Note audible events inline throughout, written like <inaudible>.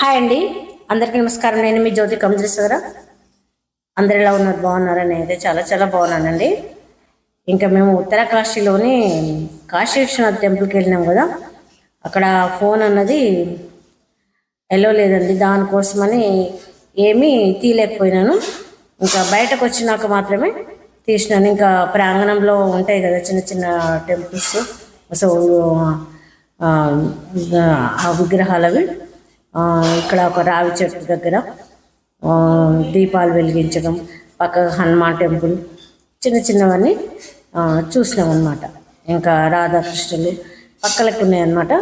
Hi అండి. అందరికీ నమస్కారం. నేను మీ జ్యోతి కమజేశ్వర అందరు ఎలా ఉన్నారు? బాగున్నారని అయితే చాలా చాలా బాగున్నానండి. ఇంకా మేము ఉత్తర కాశీలోని కాశీ విశ్వనాథ్ టెంపుల్కి వెళ్ళినాం కదా. అక్కడ ఫోన్ అన్నది ఎల్లో లేదండి. దానికోసమని ఏమీ తీయలేకపోయినాను. ఇంకా బయటకు వచ్చినాక మాత్రమే తీసినాను. ఇంకా ప్రాంగణంలో ఉంటాయి కదా చిన్న చిన్న టెంపుల్స్. సో ఆ, విగ్రహాలవి. ఇక్కడ ఒక రావి చెట్టు దగ్గర దీపాలు వెలిగించడం పక్క హనుమాన్ టెంపుల్ చిన్న చిన్నవన్నీ ఆ, చూసినాం అనమాట ఇంకా రాధాకృష్ణులు పక్కలకు ఉన్నాయన్నమాట.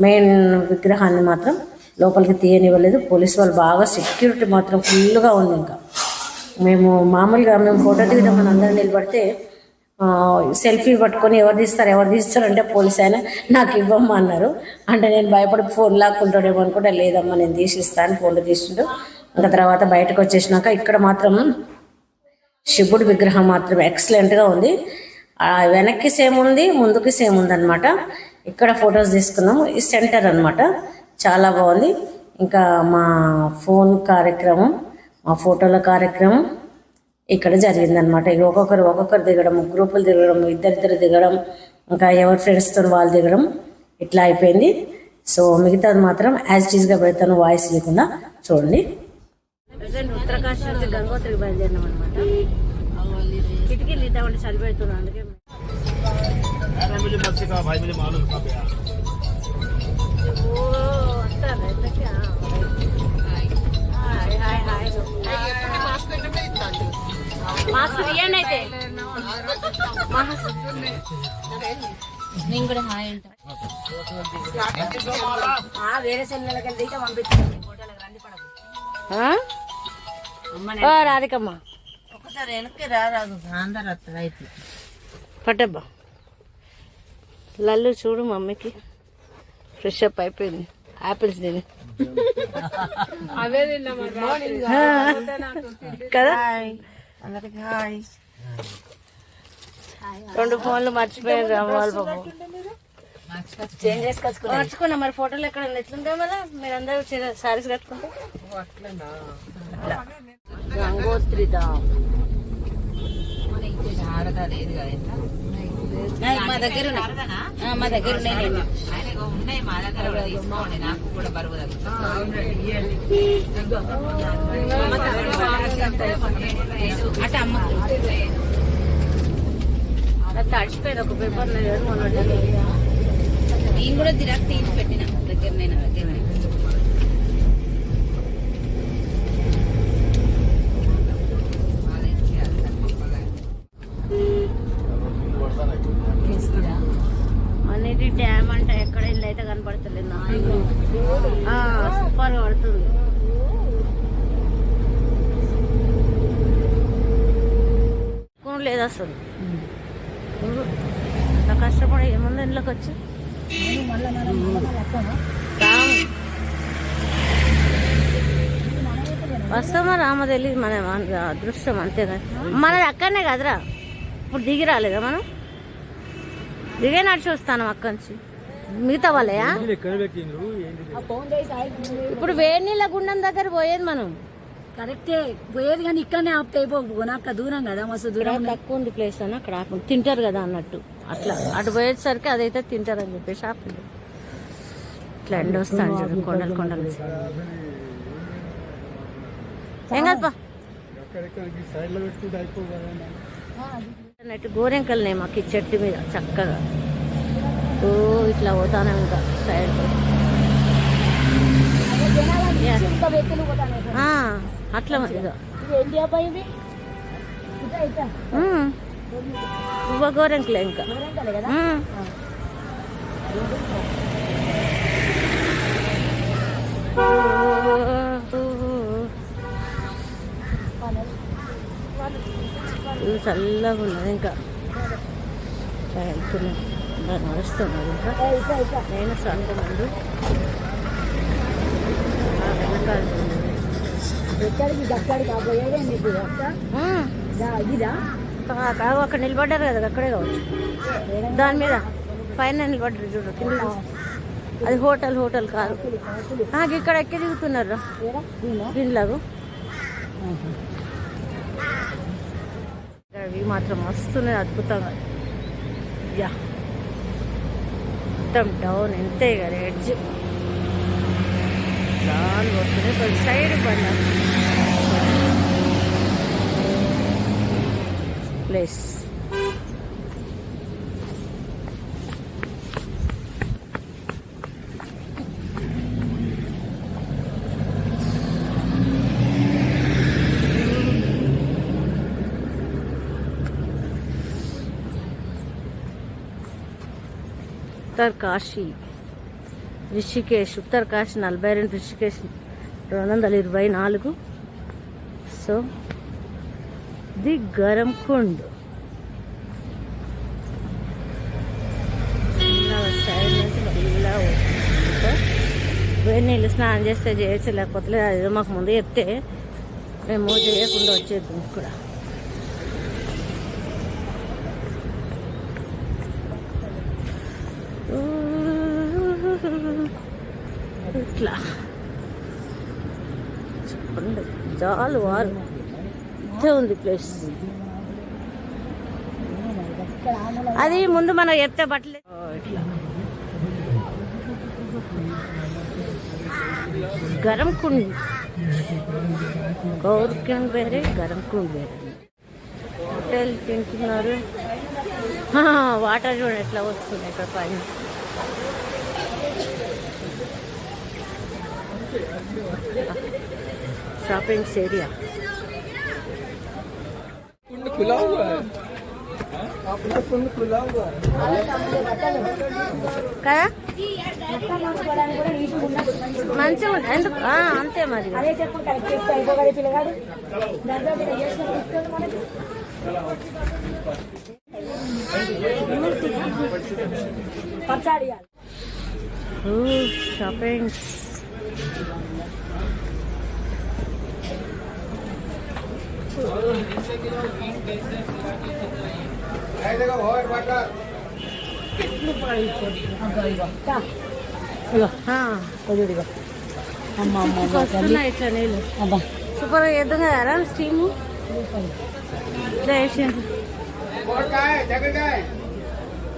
మెయిన్ విగ్రహాన్ని మాత్రం లోపలికి తీయనివ్వలేదు. పోలీసు వాళ్ళు బాగా సెక్యూరిటీ మాత్రం ఫుల్గా ఉంది ఇంకా. మేము మామూలుగా మేము ఫోటో దిగడం మన అందరం నిలబడితే సెల్ఫీ పట్టుకొని ఎవరు తీస్తారు ఎవరు తీస్తారు అంటే పోలీస్ ఆయన నాకు ఇవ్వమ్మా అన్నారు. అంటే నేను భయపడి ఫోన్ లాక్కుంటాడేమో అనుకుంటే లేదమ్మా నేను తీసి ఇస్తాను ఫోన్లో తీసిండు. ఇంకా తర్వాత బయటకు వచ్చేసినాక ఇక్కడ మాత్రం శివుడి విగ్రహం మాత్రం ఎక్సలెంట్గా ఉంది. ఆ వెనక్కి సేమ్ ఉంది ముందుకి సేమ్ ఉంది అనమాట ఇక్కడ ఫొటోస్ తీసుకున్నాము. ఈ సెంటర్ అనమాట చాలా బాగుంది. ఇంకా మా ఫోన్ కార్యక్రమం మా ఫోటోల కార్యక్రమం ఇక్కడ జరిగిందనమాట ఇక ఒక్కొక్కరు ఒక్కొక్కరు దిగడం గ్రూపులు దిగడం ఇద్దరిద్దరు దిగడం ఇంకా ఎవరి ఫ్రెండ్స్తో వాళ్ళు దిగడం ఇట్లా అయిపోయింది. సో మిగతాది మాత్రం యాజ్ టీజ్గా పెడతాను వాయిస్ లేకుండా చూడండి. ఉత్తరకాశీ నుంచి గంగోత్రికి అనమాట అందుకే ఓ మాస్క్ తీయండి అయితే. నేను కూడా హాయ్ అంట. వేరే సెల్లకి వెళ్తే పంపించండి. ఓ రాధికమ్మ. ఒకసారి వెనక్కి రారాదు అందరు వస్తారు అయితే పట్టబ్బా. లల్లు చూడు మమ్మీకి. ఫ్రెష్ అప్ అయిపోయింది. ఆపిల్స్ తిని. కదా? అందరికి హాయ్. రెండు ఫోన్లు మర్చిపోయారు రావాలి బాబు మర్చుకున్నా మరి ఫోటోలు ఎక్కడ ఎట్లుంటాయి మళ్ళీ? మీరందరూ సారీస్ కట్టుకుంటే? గంగోత్రి ధామ్. మా దగ్గర ఉన్నాయి. మా దగ్గర ఉన్నాయి నేను. అటు అమ్మ. అది తడిచిపోయింది ఒక పేపర్ లేదు నేను కూడా దిరాక్ తీసి పెట్టిన దగ్గర నేను దగ్గర అనేది అంట ఎక్కడ ఇల్లు అయితే కనపడతలేదు సూపర్ పడుతుంది. లేదు అసలు. ఇంత కష్టపడి ఏముంది ఇంట్లోకి వచ్చి? రాము. వస్తామా రామ తెలియదు మన మన అదృష్టం అంతే కదా. మనది అక్కడనే కదరా. ఇప్పుడు దిగి రాలేదా మనం? దిగే నడిచి వస్తాను అక్కడి నుంచి. మిగతా వాళ్ళయా ఇప్పుడు వేడి నీళ్ళ గుండం దగ్గర పోయేది మనం. కరెక్టే. పోయేది కానీ ఇక్కడనే ఆప్తే అయిపోక దూరం కదా మస్తు దూరం. తక్కువ ఉంది ప్లేస్ అని అక్కడ ఆపం. తింటారు కదా అన్నట్టు. అట్లా. అటు పోయేసరికి అదైతే తింటారు అని చెప్పేసి ఆపింది ఇట్లా ఎండ వస్తాను చూడు కొండలు కొండలు ఏం కాదు అన్నట్టు గోరెంకల్నే మాకు ఈ చెట్టు మీద చక్కగా. ఓ ఇట్లా పోతానే ఇంకా సైడ్. అట్లా ఇదో గోరెంకలే ఇంకా. చల్లగా ఉన్నది ఇంకా. వెళ్తున్నాం ఇలా ఇంకా. నేను సంత ముందు. అక్కడ నిలబడ్డారు కదా అక్కడే కావచ్చు. దాని మీద పైన నిలబడ్డారు చూడు కింద. అది హోటల్ హోటల్ కాదు. నాకు ఇక్కడ ఎక్కి దిగుతున్నారు దీనిలాగు. అవి మాత్రం వస్తున్నాయి అద్భుతంగా. యా. మొత్తం డౌన్ ఎంతే కదా ఎడ్జ్ దాని వస్తుంది కొంచెం సైడ్ బండి place Uttarkashi Rishikesh Uttarkashi నలభై రెండు రిషికేష్ రెండు వందల ఇరవై నాలుగు సో ది గరం కుండ్ వేడి నీళ్ళు స్నానం చేస్తే చేయొచ్చు లేకపోతే లేదు. మాకు ముందు చెప్తే మేము చేయకుండా వచ్చేద్దాం ఇక్కడ. ఇట్లా. చెప్పండి. చాలు వారు. ఇంతే ఉంది ప్లేస్ అది ముందు మనం ఎత్తే బట్టలు. ఇట్లా. గరం కుండ్. గౌర్ వేరే గరం కుండ్ వేరే. హోటల్ తింటున్నారు. <laughs> వాటర్ చూడండి ఎట్లా వస్తుంది ఇక్కడ పైన షాపింగ్స్ ఏరియా कुंड खुला हुआ है आपका कुंड खुला हुआ है కదా మంచిగా ఉంది ఎందుకు ఆ, అంతే మరి అదే చెప్పు కరెక్ట్ చెప్తే అయిపోగలే పిల్లగాడు దాంట్లో మీరు చేసిన తీసుకొని మనకి పచ్చాడి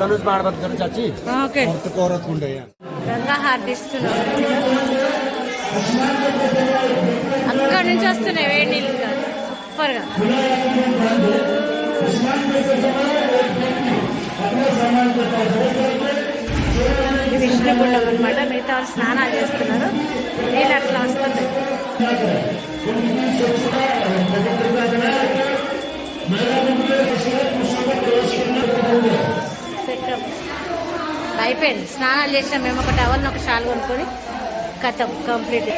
ధనుష్ మాడబద్దు ధనుష్ వచ్చి రంగా నుంచి వస్తున్నాయి వేడి నీళ్ళు సూపర్గా. సమాజ ఇది విష్ణుగుండం అనమాట మిగతా వాళ్ళు స్నానాలు చేస్తున్నారు. నీళ్ళు అట్లా సెటప్ అయిపోయింది. స్నానాలు చేసినాం. మేము ఒక టవల్ని ఒక షాల్ కొనుక్కొని కథం కంప్లీట్.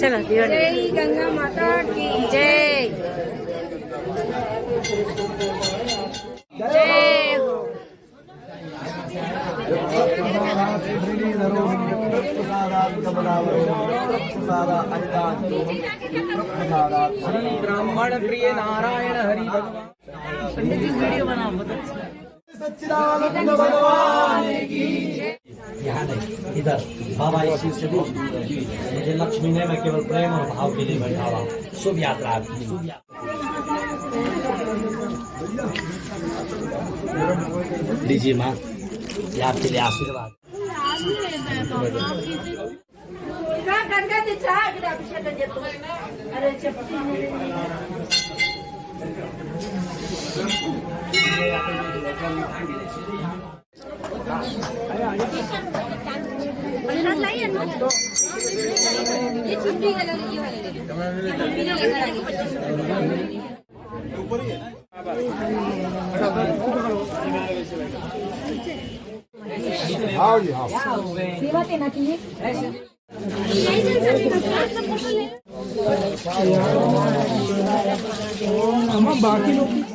చలో దివండి గంగా జై జై. ब्राह्मण प्रिय नारायण हरि भगवान नहीं इधर बाबा इसी से मुझे लक्ष्मी ने मैं केवल प्रेम और भाव के लिए बैठा हुआ शुभ यात्रा आपकी लीजिए माँ। ये आपके लिए आशीर्वाद। ये छुट्टी वाला ये हाँ जी हाँ। सेवा देना चाहिए बाकी लोग